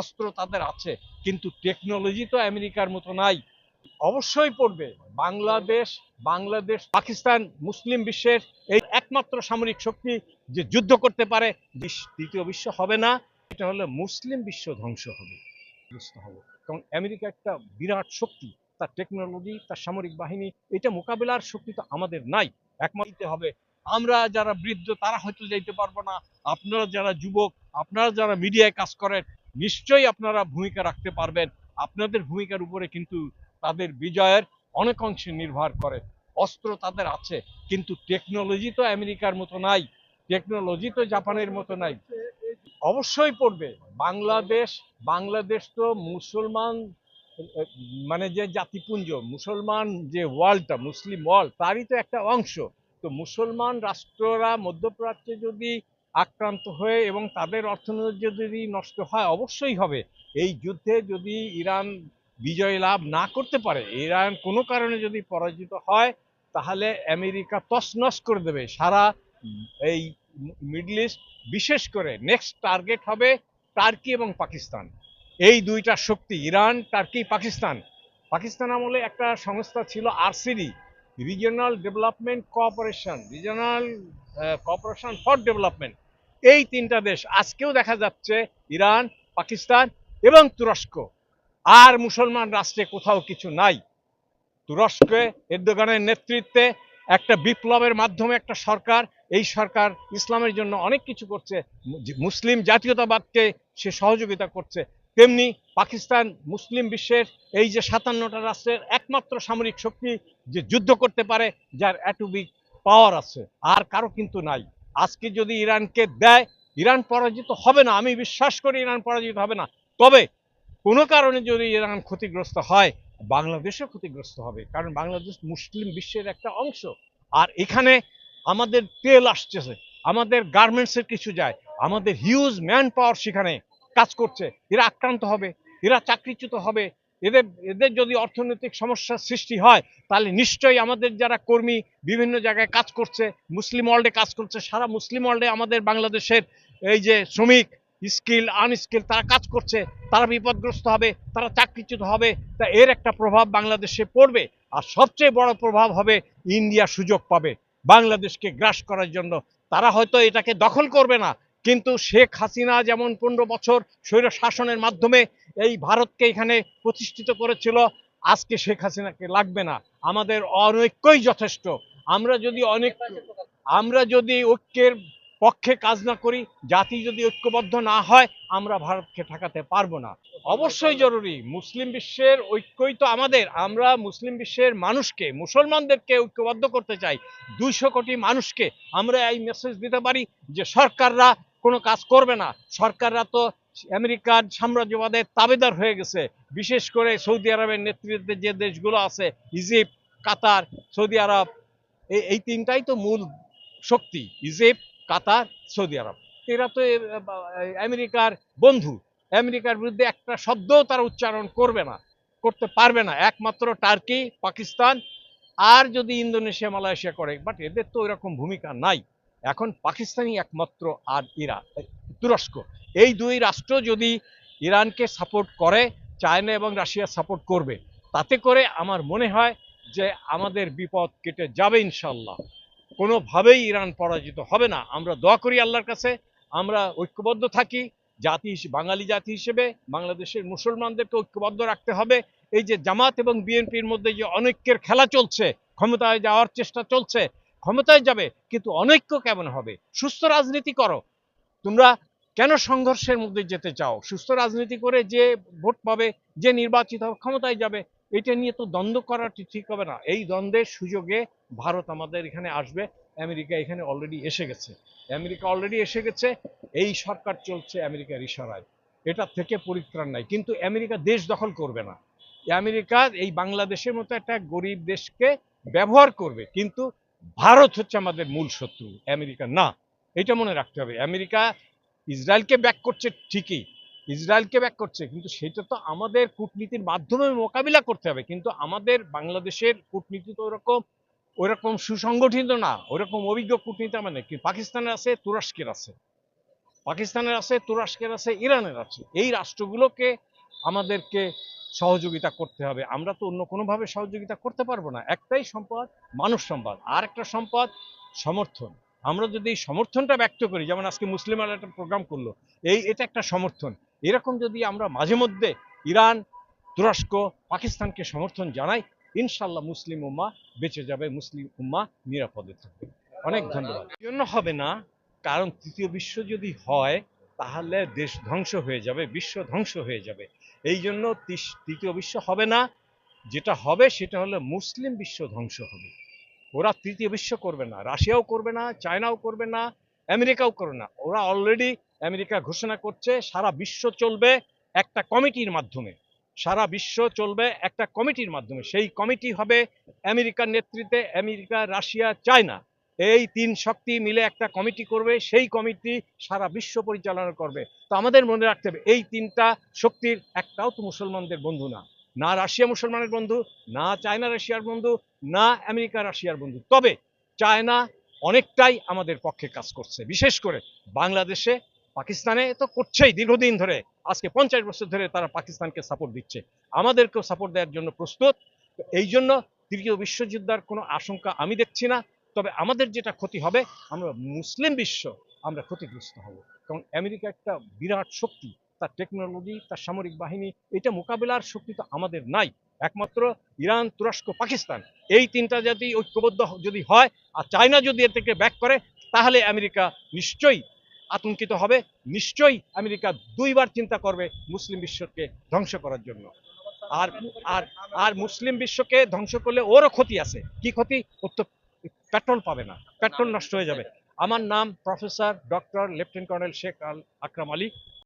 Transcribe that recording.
অস্ত্র তাদের আছে, কিন্তু টেকনোলজি তো আমেরিকার মতো নাই। অবশ্যই পড়বে। বাংলাদেশ বাংলাদেশ, পাকিস্তান, মুসলিম বিশ্বের এই একমাত্র সামরিক শক্তি যে যুদ্ধ করতে পারে দ্বিতীয় বিশ্ব হবে না, এটা হলে মুসলিম বিশ্ব ধ্বংস হবে হবে। কারণ আমেরিকা একটা বিরাট শক্তি, তার টেকনোলজি তার সামরিক বাহিনী, এটা মোকাবিলার শক্তি তো আমাদের নাই। একমাত্র হবে আমরা, যারা বৃদ্ধ, তারা হয়তো যাইতে পারব না। আপনারা যারা যুবক, আপনারা যারা মিডিয়ায় কাজ করেন নিশ্চয়ই আপনারা ভূমিকা রাখতে পারবেন। আপনাদের ভূমিকার উপরে কিন্তু তাদের বিজয়ের অনেক অংশে নির্ভর করে। অস্ত্র তাদের আছে, কিন্তু টেকনোলজি তো আমেরিকার মতো নাই টেকনোলজি তো জাপানের মতো নাই। অবশ্যই পড়বে। বাংলাদেশ বাংলাদেশ তো মুসলমান মানে যে জাতিপুঞ্জ, মুসলমান যে ওয়ার্ল্ডটা মুসলিম ওয়ার্ল্ড তারই তো একটা অংশ। তো মুসলমান রাষ্ট্ররা মধ্যপ্রাচ্যে যদি আক্রান্ত হয়ে এবং তাদের অর্থনীতি যদি নষ্ট হয়, অবশ্যই হবে। এই যুদ্ধে যদি ইরান বিজয় লাভ না করতে পারে, ইরান কোনো কারণে যদি পরাজিত হয়, তাহলে আমেরিকা তছনছ করে দেবে। সারা এই মিডল ইস্ট, বিশেষ করে নেক্সট টার্গেট হবে টার্কি এবং পাকিস্তান। এই দুইটা শক্তি, ইরান, টার্কি, পাকিস্তান। পাকিস্তান আমলে একটা সংস্থা ছিল RCD regional development cooperation regional cooperation for development এই তিনটা দেশ আজকেও দেখা যাচ্ছে ইরান, পাকিস্তান এবং তুরস্ক। আর মুসলমান রাষ্ট্রে কোথাও কিছু নাই। তুরস্কে এরদোগানের নেতৃত্বে একটা বিপ্লবের মাধ্যমে একটা সরকার, এই সরকার ইসলামের জন্য অনেক কিছু করছে। মুসলিম জাতীয়তাবাদকে সে সহযোগিতা করছে। তেমনি পাকিস্তান মুসলিম বিশ্বের এই যে সাতান্নটা রাষ্ট্রের একমাত্র সামরিক শক্তি যে যুদ্ধ করতে পারে, যার অ্যাটমিক পাওয়ার আছে, আর কারও কিন্তু নাই। আজকে যদি ইরানকে দেয়, ইরান পরাজিত হবে না। আমি বিশ্বাস করি ইরান পরাজিত হবে না। তবে কোনো কারণে যদি ইরান ক্ষতিগ্রস্ত হয়, বাংলাদেশও ক্ষতিগ্রস্ত হবে। কারণ বাংলাদেশ মুসলিম বিশ্বের একটা অংশ। আর এখানে আমাদের তেল আসছে আমাদের গার্মেন্টসের কিছু যায়, আমাদের হিউজ ম্যান পাওয়ার সেখানে কাজ করছে। এরা আক্রান্ত হবে, এরা চাকরিচ্যুত হবে এদের এদের যদি অর্থনৈতিক সমস্যার সৃষ্টি হয়, তাহলে নিশ্চয়ই আমাদের যারা কর্মী বিভিন্ন জায়গায় কাজ করছে, মুসলিম ওয়ার্ল্ডে কাজ করছে, সারা মুসলিম ওয়ার্ল্ডে আমাদের বাংলাদেশের এই যে শ্রমিক স্কিল, আনস্কিল তারা কাজ করছে, তারা বিপদগ্রস্ত হবে, তারা চাকরিচ্যুত হবে, তা এর একটা প্রভাব বাংলাদেশে পড়বে। আর সবচেয়ে বড় প্রভাব হবে ইন্ডিয়া সুযোগ পাবে, বাংলাদেশকে গ্রাস করার জন্য। তারা হয়তো এটাকে দখল করবে না কিন্তু শেখ হাসিনা যেমন পনেরো বছর স্বৈর শাসনের মাধ্যমে এই ভারতকে এখানে প্রতিষ্ঠিত করেছিল, আজকে শেখ হাসিনাকে লাগবে না। আমাদের অনৈক্যই যথেষ্ট। আমরা যদি অনেক, আমরা যদি ঐক্যের পক্ষে কাজ না করি, জাতি যদি ঐক্যবদ্ধ না হয়, আমরা ভারতকে ঠেকাতে পারব না। অবশ্যই জরুরি। মুসলিম বিশ্বের ঐক্যই তো আমাদের। আমরা মুসলিম বিশ্বের মানুষকে, মুসলমানদেরকে ঐক্যবদ্ধ করতে চাই। দুইশো কোটি মানুষকে আমরা এই মেসেজ দিতে পারি যে, সরকাররা কোনো কাজ করবে না। সরকাররা তো আমেরিকার সাম্রাজ্যবাদের তাবেদার হয়ে গেছে। বিশেষ করে সৌদি আরবের নেতৃত্বে যে দেশগুলো আছে, ইজিপ্ট, কাতার, সৌদি আরব এই তিনটাই তো মূল শক্তি, ইজিপ্ট, কাতার, সৌদি আরব। এরা তো আমেরিকার বন্ধু। আমেরিকার বিরুদ্ধে একটা শব্দও তারা উচ্চারণ করবে না, করতে পারবে না। একমাত্র টার্কি, পাকিস্তান, আর যদি ইন্দোনেশিয়া, মালয়েশিয়া করে, বাট এদের তো এরকম ভূমিকা নাই। এখন পাকিস্তানি একমাত্র আর ইরা তুরস্ক। এই দুই রাষ্ট্র যদি ইরানকে সাপোর্ট করে, চায়না এবং রাশিয়া সাপোর্ট করবে, তাতে করে আমার মনে হয় যে আমাদের বিপদ কেটে যাবে ইনশাল্লাহ কোনোভাবেই ইরান পরাজিত হবে না। আমরা দোয়া করি আল্লাহর কাছে, আমরা ঐক্যবদ্ধ থাকি, জাতি বাঙালি জাতি হিসেবে, বাংলাদেশের মুসলমানদেরকে ঐক্যবদ্ধ রাখতে হবে। এই যে জামাত এবং বিএনপির মধ্যে যে অনৈক্যের খেলা চলছে, ক্ষমতায় যাওয়ার চেষ্টা চলছে ক্ষমতায় যাবে, কিন্তু অনৈক্য কেমন হবে? সুস্থ রাজনীতি করো। তোমরা কেন সংঘর্ষের মধ্যে যেতে চাও? সুস্থ রাজনীতি করে যে ভোট পাবে, যে নির্বাচিত হবে, ক্ষমতায় যাবে, এটা নিয়ে তো দ্বন্দ্ব করা ঠিক- হবে না। এই দ্বন্দ্বের সুযোগে ভারত আমাদের এখানে আসবে। আমেরিকা এখানে অলরেডি এসে গেছে। আমেরিকা অলরেডি এসে গেছে। এই সরকার চলছে আমেরিকার ইশারায়। এটা থেকে পরিত্রাণ নাই। কিন্তু আমেরিকা দেশ দখল করবে না। আমেরিকা এই বাংলাদেশের মতো একটা গরিব দেশকে ব্যবহার করবে। কিন্তু ভারত হচ্ছে আমাদের মূল শত্রু, আমেরিকা না। এটা মনে রাখতে হবে। আমেরিকা ইসরায়েলকে ব্যাক করছে ঠিকই, ইসরায়েলকে ব্যাক করছে, কিন্তু সেটা তো আমাদের কূটনীতির মাধ্যমে মোকাবিলা করতে হবে। কিন্তু আমাদের বাংলাদেশের কূটনীতি তো ওরকম ওরকম সুসংগঠিত না, ওরকম অভিজ্ঞ কূটনীতি মানে কি পাকিস্তানের আছে, তুরস্কের আছে। পাকিস্তানের আছে, তুরস্কের আছে, ইরানের আছে। এই রাষ্ট্রগুলোকে আমাদেরকে সহযোগিতা করতে হবে। আমরা তো অন্য কোনোভাবে সহযোগিতা করতে পারব না। একটাই সম্পদ মানুষ সম্পদ। আর একটা সম্পদ, সমর্থন। আমরা যদি এই সমর্থনটা ব্যক্ত করি, যেমন আজকে মুসলিম আল একটা প্রোগ্রাম করল, এই এটা একটা সমর্থন। এরকম যদি আমরা মাঝে মধ্যে ইরান, তুরস্ক, পাকিস্তানকে সমর্থন জানাই ইনশাল্লাহ মুসলিম উম্মা বেঁচে যাবে, মুসলিম উম্মা নিরাপদে থাকবে। অনেক ধন্যবাদ। জন্য হবে না, কারণ তৃতীয় বিশ্ব যদি হয় তাহলে দেশ ধ্বংস হয়ে যাবে, বিশ্ব ধ্বংস হয়ে যাবে। এই জন্য তৃতীয় বিশ্ব হবে না। যেটা হবে সেটা হলো মুসলিম বিশ্ব ধ্বংস হবে। ওরা তৃতীয় বিশ্ব করবে না। রাশিয়াও করবে না, চায়নাও করবে না, আমেরিকাও করবে না। ওরা অলরেডি আমেরিকা ঘোষণা করছে, সারা বিশ্ব চলবে একটা কমিটির মাধ্যমে। সারা বিশ্ব চলবে একটা কমিটির মাধ্যমে। সেই কমিটি হবে আমেরিকার নেতৃত্বে আমেরিকা, রাশিয়া, চায়না। এই তিন শক্তি মিলে একটা কমিটি করবে, সেই কমিটি সারা বিশ্ব পরিচালনা করবে। তো আমাদের মনে রাখতে হবে, এই তিনটা শক্তির একটাও তো মুসলমানদের বন্ধু না। না রাশিয়া মুসলমানের বন্ধু, না চায়না রাশিয়ার বন্ধু, না আমেরিকা রাশিয়ার বন্ধু। তবে চায়না অনেকটাই আমাদের পক্ষে কাজ করছে। বিশেষ করে বাংলাদেশে, পাকিস্তানে তো করছেই দীর্ঘদিন ধরে। আজকে পঞ্চাশ বছর ধরে তারা পাকিস্তানকে সাপোর্ট দিচ্ছে। আমাদেরকেও সাপোর্ট দেওয়ার জন্য প্রস্তুত। এই জন্য তৃতীয় বিশ্বযুদ্ধের কোনো আশঙ্কা আমি দেখছি না। তবে আমাদের যেটা ক্ষতি হবে, আমরা মুসলিম বিশ্ব আমরা ক্ষতিগ্রস্ত হব। কারণ আমেরিকা একটা বিরাট শক্তি, তার টেকনোলজি তার সামরিক বাহিনী, এটা মোকাবিলার শক্তি তো আমাদের নাই। একমাত্র ইরান, তুরস্ক, পাকিস্তান, এই তিনটা জাতি ঐক্যবদ্ধ যদি হয় আর চায়না যদি এর থেকে ব্যাক করে, তাহলে আমেরিকা নিশ্চয়ই আতঙ্কিত হবে, নিশ্চয়ই আমেরিকা দুইবার চিন্তা করবে মুসলিম বিশ্বকে ধ্বংস করার জন্য। আর আর আর মুসলিম বিশ্বকে ধ্বংস করলে ওরও ক্ষতি আছে। কি ক্ষতি? ওর তো পেট্রোল পাবে না, পেট্রোল নষ্ট হয়ে যাবে। আমার নাম professor doctor lieutenant colonel Sheikh Al Akram Ali.